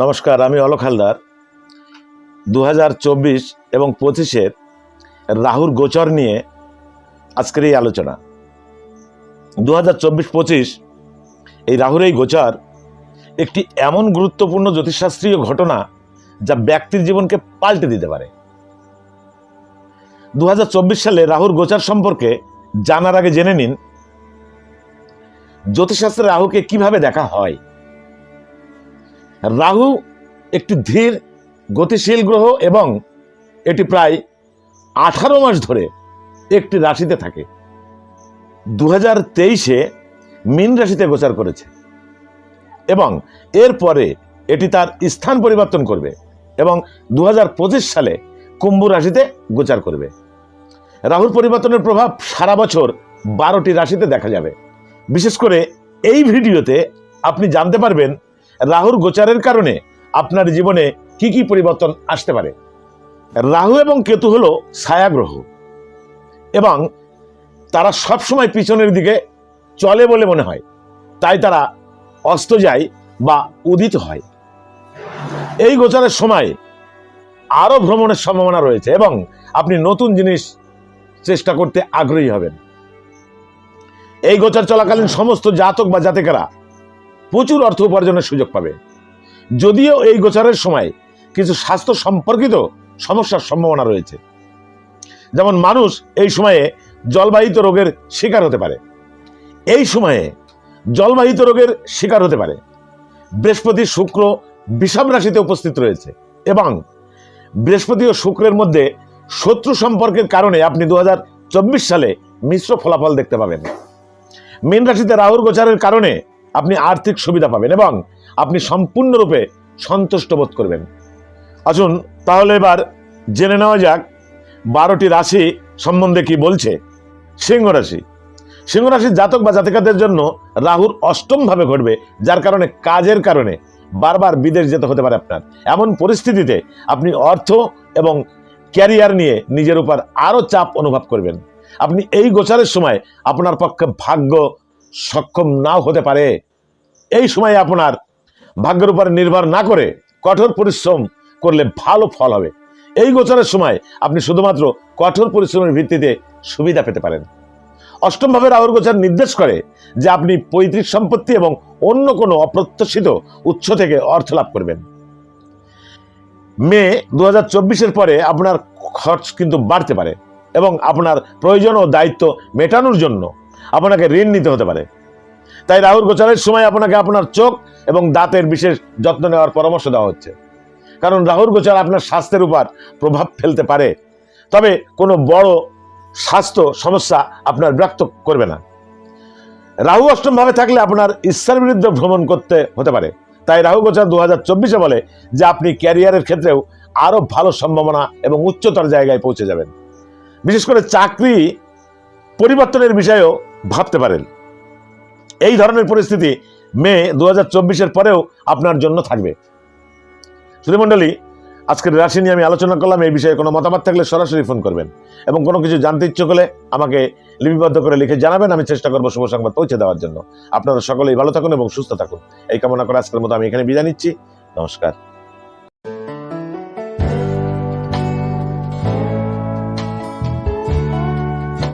নমস্কার, আমি অলোক হালদার। দু হাজার চব্বিশ এবং পঁচিশের রাহুর গোচর নিয়ে আজকের এই আলোচনা। দু হাজার এই রাহুর এই গোচর একটি এমন গুরুত্বপূর্ণ জ্যোতিষশাস্ত্রীয় ঘটনা যা ব্যক্তির জীবনকে পাল্টে দিতে পারে। দু হাজার চব্বিশ সালে রাহুর গোচর সম্পর্কে জানার আগে জেনে নিন, জ্যোতিষশাস্ত্রে রাহুকে কীভাবে দেখা হয়? রাহু একটি ধীর, গতিশীল গ্রহ এবং এটি প্রায় আঠারো মাস ধরে একটি রাশিতে থাকে। দু হাজার তেইশে মীন রাশিতে গোচার করেছে এবং এরপরে এটি তার স্থান পরিবর্তন করবে এবং দু হাজার পঁচিশ সালে কুম্ভ রাশিতে গোচার করবে। রাহুর পরিবর্তনের প্রভাব সারা বছর বারোটি রাশিতে দেখা যাবে। বিশেষ করে এই ভিডিওতে আপনি জানতে পারবেন রাহুর গোচারের কারণে আপনার জীবনে কি কি পরিবর্তন আসতে পারে? রাহু এবং কেতু হলো ছায়াগ্রহ এবং তারা সবসময় পিছনের দিকে চলে বলে মনে হয়। তাই তারা অস্ত যায় বা উদিত হয়। এই গোচারের সময় আরও ভ্রমণের সম্ভাবনা রয়েছে এবং আপনি নতুন জিনিস চেষ্টা করতে আগ্রহী হবেন। এই গোচার চলাকালীন সমস্ত জাতক বা জাতিকারা প্রচুর অর্থ উপার্জনের সুযোগ পাবে। যদিও এই গোচারের সময় কিছু স্বাস্থ্য সম্পর্কিত সমস্যার সম্ভাবনা রয়েছে। যেমন মানুষ এই সময়ে জলবাহিত রোগের শিকার হতে পারে। এই সময়ে জলবাহিত রোগের শিকার হতে পারে। বৃহস্পতি শুক্র বিষম রাশিতে উপস্থিত রয়েছে এবং বৃহস্পতি ও শুক্রের মধ্যে শত্রু সম্পর্কের কারণে আপনি দু হাজার চব্বিশ সালে মিশ্র ফলাফল দেখতে পাবেন। মীন রাশিতে রাহুর গোচারের কারণে আপনি আর্থিক সুবিধা পাবেন এবং আপনি সম্পূর্ণরূপে সন্তুষ্ট বোধ করবেন। আসুন, তাহলে এবার জেনে নেওয়া যাক বারোটি রাশি সম্বন্ধে কি বলছে। সিংহ রাশি। সিংহ রাশির জাতক বা জাতিকাদের জন্য রাহুর অষ্টম ভাবে ঘটবে, যার কারণে কাজের কারণে বারবার বিদেশ যেতে হতে পারে আপনার। এমন পরিস্থিতিতে আপনি অর্থ এবং ক্যারিয়ার নিয়ে নিজের উপর আরও চাপ অনুভব করবেন। আপনি এই গোচারের সময় আপনার পক্ষে ভাগ্য সক্ষম নাও হতে পারে। এই সময় আপনার ভাগ্যের উপর নির্ভর না করে কঠোর পরিশ্রম করলে ভালো ফল হবে। এই গোচরের সময় আপনি শুধুমাত্র কঠোর পরিশ্রমের ভিত্তিতে সুবিধা পেতে পারেন। অষ্টমভাবে রাহুর গোচর নির্দেশ করে যে আপনি পৈতৃক সম্পত্তি এবং অন্য কোনো অপ্রত্যাশিত উৎস থেকে অর্থ লাভ করবেন। মে দু হাজার পরে আপনার খরচ কিন্তু বাড়তে পারে এবং আপনার প্রয়োজন ও দায়িত্ব মেটানোর জন্য আপনাকে ঋণ নিতে হতে পারে। তাই রাহুর গোচরের সময় আপনাকে আপনার চোখ এবং দাঁতের বিশেষ যত্ন নেওয়ার পরামর্শ দেওয়া হচ্ছে। কারণ রাহুর গোচর আপনার স্বাস্থ্যের উপর প্রভাব ফেলতে পারে। তবে কোনো বড় স্বাস্থ্য সমস্যা আপনার বিরক্ত করবে না। রাহু অষ্টমভাবে থাকলে আপনার ইচ্ছার বিরুদ্ধে ভ্রমণ করতে হতে পারে। তাই রাহু গোচর দু হাজার বলে যে আপনি ক্যারিয়ারের ক্ষেত্রেও আরও ভালো সম্ভাবনা এবং উচ্চতর জায়গায় পৌঁছে যাবেন। বিশেষ করে চাকরি পরিবর্তনের বিষয়েও ভাবতে পারেন। এই ধরনের পরিস্থিতি মে দু হাজার পরেও আপনার জন্য থাকবে। শ্রীমণ্ডলী, আজকের রাশি নিয়ে আমি আলোচনা করলাম, এই বিষয়ে কোনো মতামত থাকলে সরাসরি ফোন করবেন এবং কোনো কিছু জানতে ইচ্ছে হলে আমাকে লিপিবদ্ধ করে লিখে জানাবেন, আমি চেষ্টা করব শুভ সংবাদ পৌঁছে দেওয়ার জন্য। আপনারা সকলেই ভালো থাকুন এবং সুস্থ থাকুন। এই কামনা করে আজকের মতো আমি এখানে বিদায় নিচ্ছি। নমস্কার।